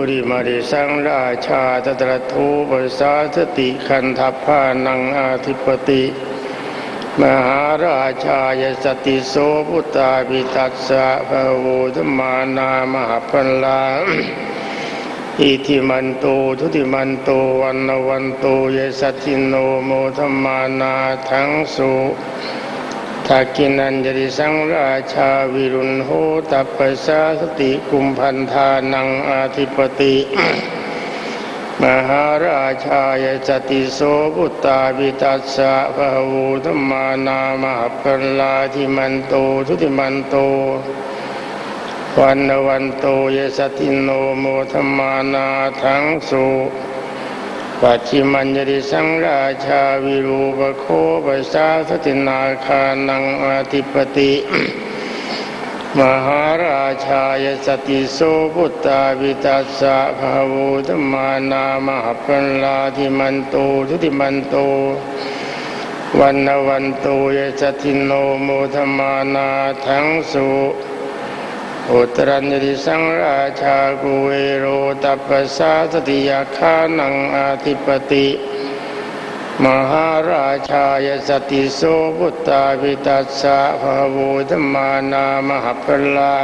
ปุริมาริสังราชาตตรทูปสาสติคันทัพพานังอาธิปติ มหาราชายสติโสพุตตาปิตัสสะภะโวธมานามหาพันลาอิทิมันโตทุติมันโตวันนวันโตเยสัตติโนโมธมมานาทั้งสุ ทักกินันจริสังราชาวิรุณโหตัปปะสาสติกุมพันธานังอาธิปติ มหาราชายสติโสพุตตาปิตัสสะภะวูธมมานามหาพันลาทิมันโตทุติมันโตวันวันโตเยสติโนโมธมมานาทังสุ ปัจจิมัญญริสังราชาวิรูปโคปัสสาสตินาคานังอาทิปติมหาราชายสติโสพุตตาวิตัสสะภาวุธมานามหปัลลาทิมันโตทุติมันโตวันวันโตยสติโนโมธมานาทังสุ อุตรัญญริสังราชากุเวโรตัปปะสาสติยาคานังอาทิปติ มหาราชายสติโสพุตตาปิตัสสะภะโวธมานามหปลา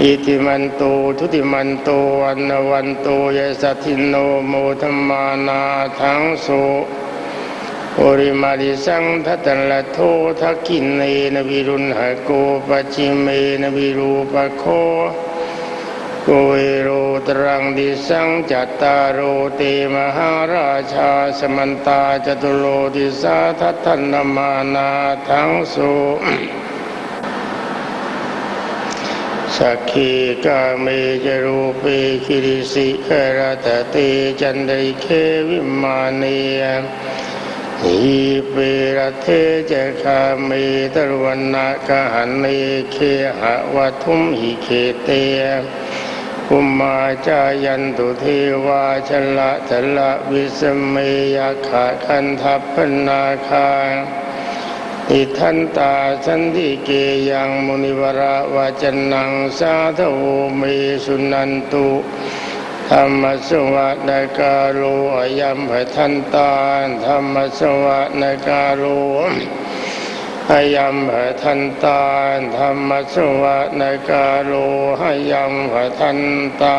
อิติมันโตทุติมันโตวันวันโตยสัตินโนโมธมานาทังโส โอริมาริสังทัตละโททักินเนนวิรุณหโกปจิเมนวิรูปโคโกเอโรตรังดิสังจัตตารโรเตมหาราชาสมันตาจตุโลดิสาทัตถนามานาทั้งสุสักขีกาเมจรูปเปคิริสิกรตเตจันไดเควิมานี ยหิเปรเทเจคาเมตรวันนากหันเนเคหะวัทุมหิเคเตอุมาจายันตุเทวาชละชละวิสเมยขาคันทัพพนาคาอิทันตาสันติเกยังมุนิวระวาจนังสาธโวเมสุนันตุ ธรรมสวัสดิการโลอยัมภทันตาธรรมสวัสดิการโลหยัมภทันตาธรรมสวะนกาโลหยัมภทันตา